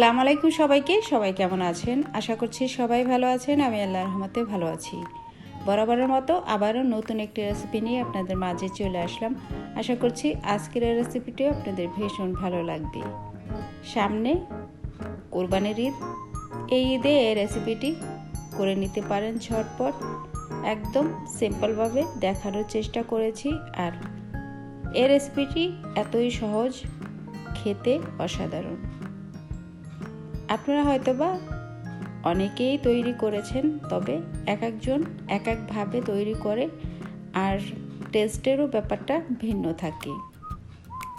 আসসালামু আলাইকুম সবাইকে। সবাই কেমন আছেন? আশা করছি সবাই ভালো আছেন। আমি আল্লাহ রহমতে ভালো আছি। বরাবরের মতো আবারও নতুন একটি রেসিপি নিয়ে আপনাদের মাঝে চলে আসলাম। আশা করছি আজকের এই রেসিপিটিও আপনাদের ভীষণ ভালো লাগবে। সামনে কোরবানির ঈদ। এই ঈদে এই রেসিপিটি করে নিতে পারেন ঝটপট। একদম সিম্পলভাবে দেখানোর চেষ্টা করেছি। আর এই রেসিপিটি এতই সহজ, খেতে অসাধারণ। আপনারা হয়তোবা অনেকেই তৈরি করেছেন, তবে এক একজন এক একভাবে তৈরি করে আর টেস্টেরও ব্যাপারটা ভিন্ন থাকে।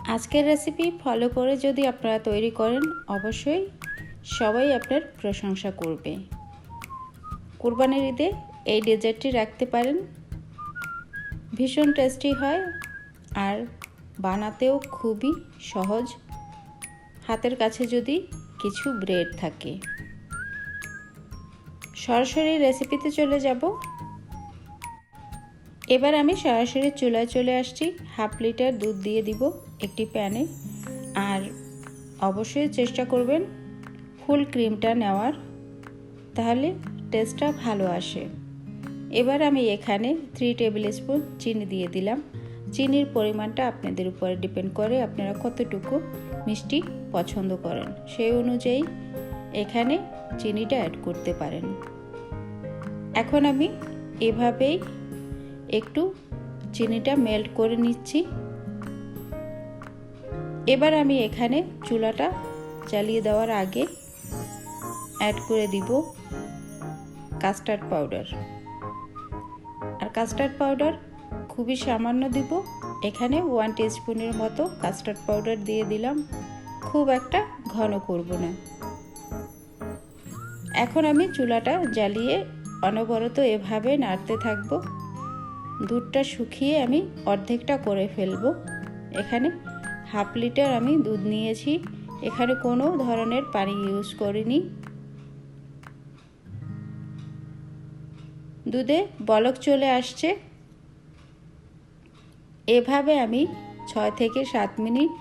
আজকের রেসিপি ফলো করে যদি আপনারা তৈরি করেন, অবশ্যই সবাই আপনার প্রশংসা করবে। কোরবানির ঈদে এই ডেজার্টটি রাখতে পারেন। ভীষণ টেস্টি হয় আর বানাতেও খুবই সহজ। হাতের কাছে যদি কিছু ব্রেড থাকে। সরাসরি রেসিপিতে চলে যাব। এবার আমি সরাসরি চুলায় চলে আসছি। হাফ লিটার দুধ দিয়ে দিব একটি প্যানে। আর অবশ্যই চেষ্টা করবেন ফুল ক্রিমটা নেওয়ার। তাহলে টেস্টটা ভালো আসে। এবার আমি এখানে থ্রি টেবিল স্পুন চিনি দিয়ে দিলাম। চিনির পরিমাণটা আপনাদের উপরে ডিপেন্ড করে আপনারা কতটুকু মিষ্টি পছন্দ করেন। সেই অনুযায়ী এখানে চিনিটা অ্যাড করতে পারেন। এখন আমি এভাবেই একটু চিনিটা মেল্ট করে নিচ্ছি। এবার আমি এখানে চুলাটা চালিয়ে দেওয়ার আগে অ্যাড করে দিব কাস্টার্ড পাউডার আর কাস্টার্ড পাউডার খুবই সামান্য দিব। এখানে ওয়ান টিস্পুনের মতো কাস্টার্ড পাউডার দিয়ে দিলাম। খুব একটা ঘন করব না। এখন আমি চুলাটা জ্বালিয়ে অনবরত এভাবে নাড়তে থাকব। দুধটা শুকিয়ে আমি অর্ধেকটা করে ফেলব। এখানে হাফ লিটার আমি দুধ নিয়েছি। এখানে কোনো ধরনের পানি ইউজ করিনি। দুধে বলক চলে আসছে। এভাবে আমি ছয় থেকে সাত মিনিট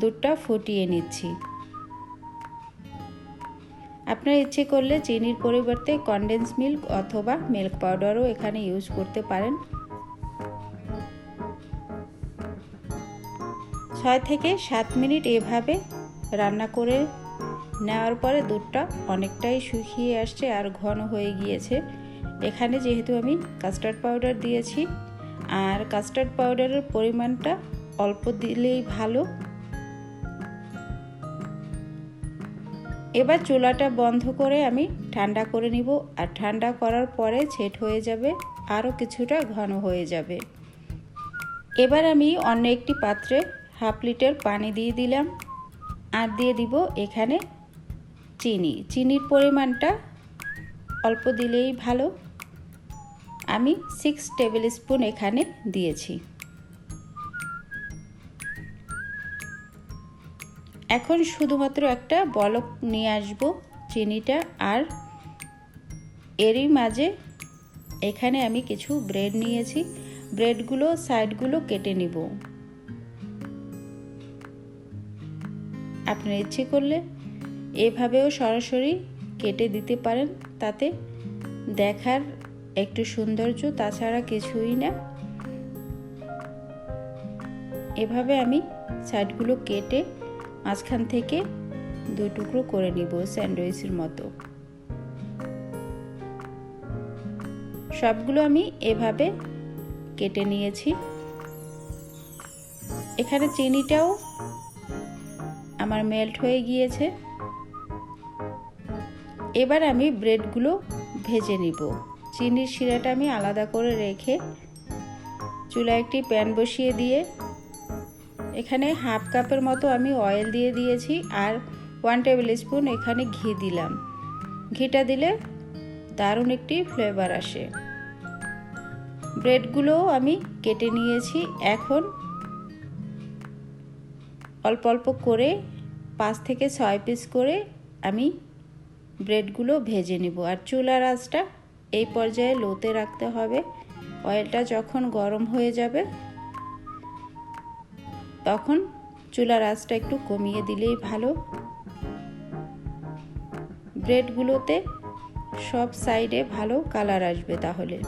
দুধটা ফুটিয়ে নিচ্ছি। আপনার ইচ্ছে করলে চিনির পরিবর্তে কনডেন্স মিল্ক অথবা মিল্ক পাউডারও এখানে ইউজ করতে পারেন। ছয় থেকে সাত মিনিট এভাবে রান্না করে নেওয়ার পরে দুধটা অনেকটাই শুকিয়ে আসছে আর ঘন হয়ে গিয়েছে। এখানে যেহেতু আমি কাস্টার্ড পাউডার দিয়েছি আর কাস্টার্ড পাউডারের পরিমাণটা অল্প দিলেই ভালো। এবার চুলাটা বন্ধ করে আমি ঠান্ডা করে নিব আর ঠান্ডা করার পরে ছেট হয়ে যাবে, আরও কিছুটা ঘন হয়ে যাবে। এবার আমি অন্য একটি পাত্রে হাফ লিটার পানি দিয়ে দিলাম আর দিয়ে দিব এখানে চিনি। চিনির পরিমাণটা অল্প দিলেই ভালো। আমি সিক্স টেবিল স্পুন এখানে দিয়েছি। এখন শুধুমাত্র একটা বলক নিয়ে আসব চিনিটা আর এরই মাঝে এখানে আমি কিছু ব্রেড নিয়েছি। ব্রেডগুলো সাইডগুলো কেটে নিব। আপনার ইচ্ছে করলে এভাবেও সরাসরি কেটে দিতে পারেন, তাতে দেখার একটু সৌন্দর্য, তাছাড়া কিছুই না। এভাবে আমি সাইডগুলো কেটে মাঝখান থেকে দুই টুকরো করে নিব স্যান্ডউইচের মতো। সবগুলো আমি এভাবে কেটে নিয়েছি। এখানে চিনিটাও আমার মেল্ট হয়ে গিয়েছে। এবার আমি ব্রেডগুলো ভেজে নিব। চিনির শিরাটা আমি আলাদা করে রেখে চুলায় একটি প্যান বসিয়ে দিয়ে এখানে হাফ কাপের মতো আমি অয়েল দিয়ে দিয়েছি আর ওয়ান টেবিল স্পুন এখানে ঘি দিলাম। ঘিটা দিলে দারুণ একটি ফ্লেভার আসে। ব্রেডগুলোও আমি কেটে নিয়েছি। এখন অল্প অল্প করে পাঁচ থেকে ছয় পিস করে আমি ব্রেডগুলো ভেজে নিব। আর চুলার আঁচটা এই পর্যায়ে লোতে রাখতে হবে। অয়েলটা যখন গরম হয়ে যাবে, তখন চুলার আঁচটা একটু কমিয়ে দিলেই ভালো। ব্রেডগুলোতে সব সাইডে ভালো কালার আসবে তাহলে।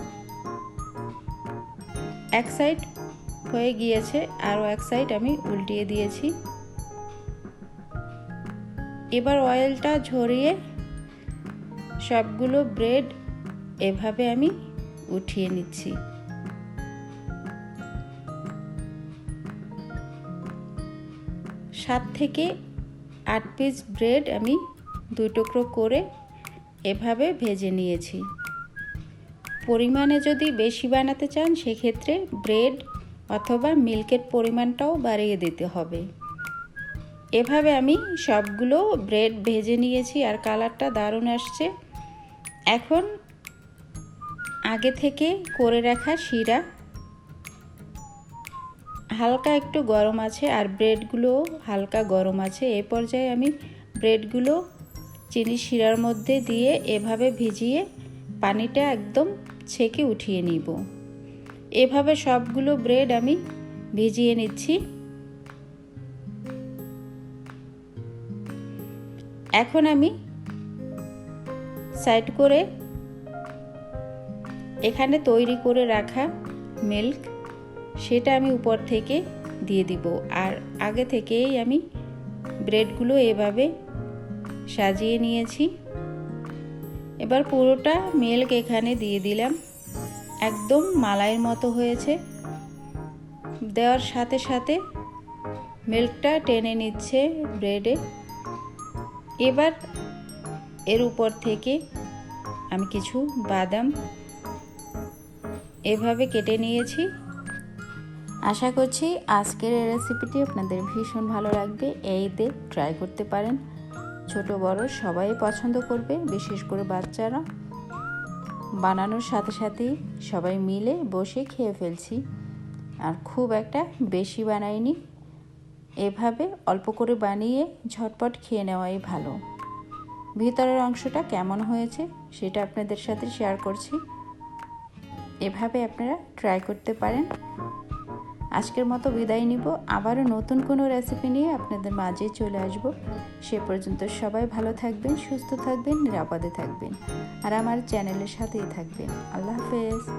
এক সাইড হয়ে গিয়েছে, আরও এক সাইড আমি উল্টিয়ে দিয়েছি। এবার অয়েলটা ঝরিয়ে সবগুলো ব্রেড এভাবে আমি উঠিয়ে নিচ্ছি। সাত থেকে আট পিস ব্রেড আমি দুই টুকরো করে এভাবে ভেজে নিয়েছি। পরিমাণে যদি বেশি বানাতে চান, সেক্ষেত্রে ব্রেড অথবা মিল্কের পরিমাণটাও বাড়িয়ে দিতে হবে। এভাবে আমি সবগুলো ব্রেড ভেজে নিয়েছি আর কালারটা দারুণ আসছে। এখন আগে থেকে করে রাখা শিরা। হালকা একটু গরম আছে আর ব্রেডগুলো হালকা গরম আছে। এ পর্যায়ে আমি ব্রেডগুলো চিনি শিরার মধ্যে দিয়ে এভাবে ভিজিয়ে পানিটা একদম ছেঁকে উঠিয়ে নিব। এভাবে সবগুলো ব্রেড আমি ভিজিয়ে নিচ্ছি। এখন আমি সাইড করে এখানে তৈরি করে রাখা মিল্ক, সেটা আমি উপর থেকে দিয়ে দিব। আর আগে থেকেই আমি ব্রেডগুলো এভাবে সাজিয়ে নিয়েছি। এবার পুরোটা মিল্ক এখানে দিয়ে দিলাম। একদম মালাইয়ের মতো হয়েছে। দেওয়ার সাথে সাথে মিল্কটা টেনে নিচ্ছে ব্রেডে। এবার এর উপর থেকে আমি কিছু বাদাম এভাবে কেটে নিয়েছি। আশা করছি আজকের এই রেসিপিটি আপনাদের ভীষণ ভালো লাগবে। এই ঈদে ট্রাই করতে পারেন। ছোট, বড়, সবাই পছন্দ করবে, বিশেষ করে বাচ্চারা। বানানোর সাথে সাথেই সবাই মিলে বসে খেয়ে ফেলছি। আর খুব একটা বেশি বানাইনি। এভাবে অল্প করে বানিয়ে ঝটপট খেয়ে নেওয়াই ভালো। ভিতরের অংশটা কেমন হয়েছে সেটা আপনাদের সাথে শেয়ার করছি। এভাবে আপনারা ট্রাই করতে পারেন। আজকের মতো বিদায় নিব। আবারও নতুন কোনো রেসিপি নিয়ে আপনাদের মাঝে চলে আসব। সে পর্যন্ত সবাই ভালো থাকবেন, সুস্থ থাকবেন, নিরাপদে থাকবেন। আর আমার চ্যানেলের সাথেই থাকবেন। আল্লাহ হাফেজ।